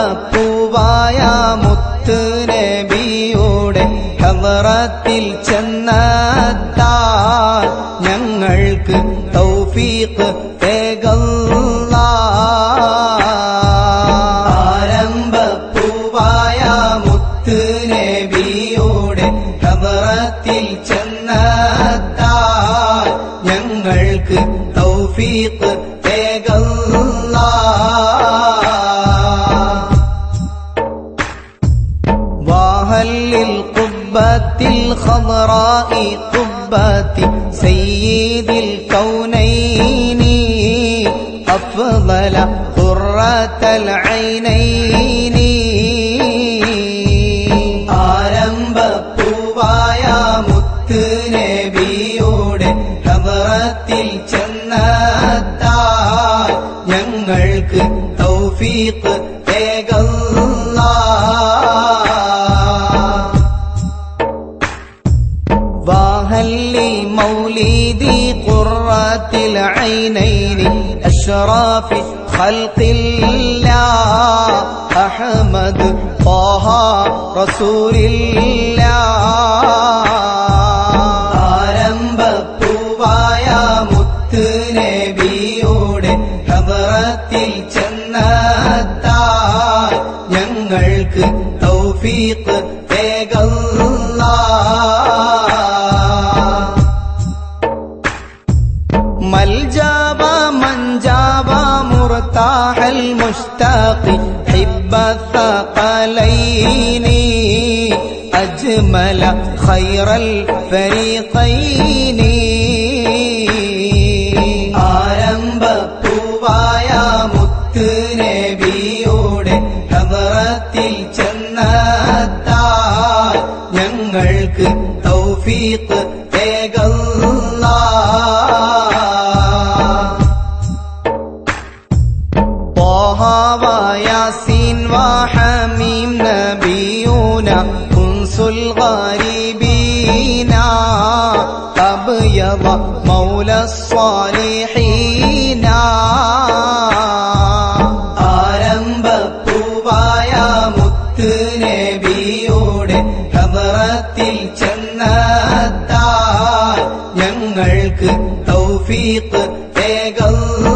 ആരംഭപ്പൂവായ മുത്ത് നബിയുടെ കവറത്തിൽ ചെന്നത്താ ഞങ്ങൾക്ക് തൗഫീഖ് തേകല്ല. പൂവായ മുത്ത് الخضراء قبة سيد الكونين أفضل قرة العينين ആരംഭപ്പൂവായ മുത്ത് നബിയുടെ ഹവറത്തിൽ ചെന്നെത്താൻ ഞങ്ങൾക്ക് തൗഫീഖ് وهل لمولدي قرة العينين أشراف خلق الله أحمد طه رسول الله ആരംഭപ്പൂവായ മുത്ത് നബിയുടെ ഹവറത്തിൽ ചെന്നെത്താൻ ഞങ്ങൾക്ക് തൗഫീഖ് തേകല്ലാ ملجاب من جاب مرتاح المشتاق حب الثقلين أجمل خير الفريقين ആരംഭപ്പൂവായ മുത്ത് നബിയുടെ ഹവറത്തിൽ ചെന്നെത്താൻ ഞങ്ങൾക്ക് തൗഫീഖ് തേകല്ലാ وحميم نبينا أنس الغريبين أبيض مولى الصالحين ആരംഭപ്പൂവായ മുത്ത് നബിയുടെ ഹവറത്തിൽ ചെന്നെത്താൻ ഞങ്ങൾക്ക് തൗഫീഖ് തേകല്ലാ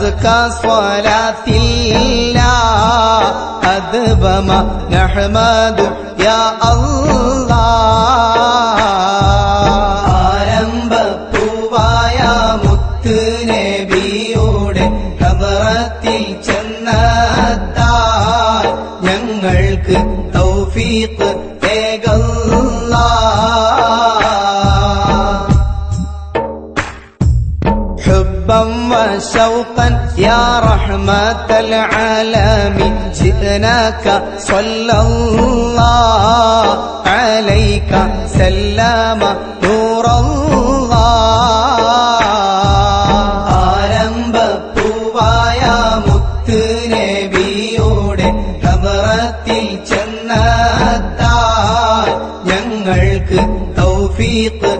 أزكى صلاة الله أدبم نحمد يا الله ആരംഭപ്പൂവായ മുത്ത് നബിയുടെ ഹവറത്തിൽ ചെന്നെത്താൻ ഞങ്ങൾക്ക് തൗഫീഖ് وشوقا يا رحمة العالمين جئناك صلى الله عليك سلام نور الله ആരംഭപ്പൂവായ മുത്ത് നബിയുടെ ഹവറത്തിൽ ചെന്നെത്താൻ ഞങ്ങൾക്ക് തൗഫീഖ്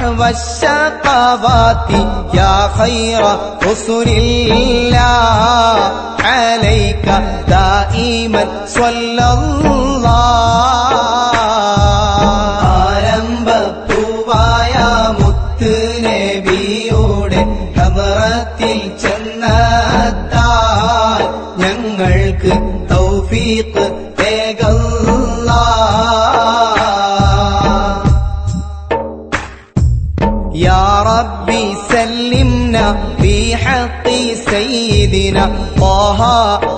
محو الشقوات يا خير رسل الله عليك دائما صلى الله ആരംഭപ്പൂവായ മുത്ത് നബിയുടെ ഹവറത്തിൽ ചെന്നെത്താൻ ഞങ്ങൾക്ക് തൗഫീഖ് തേകല്ലാ سلمنا في حق سيدنا طه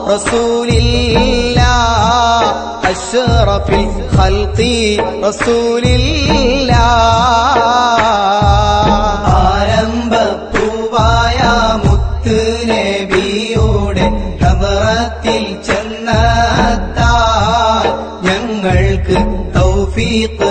رسول الله أشرف الخلق رسول الله ആരംഭപ്പൂവായ മുത്ത് നബിയുടെ ഹദറത്തിൽ ചെന്നെത്താൻ ഞങ്ങൾക്ക് തൗഫീഖ്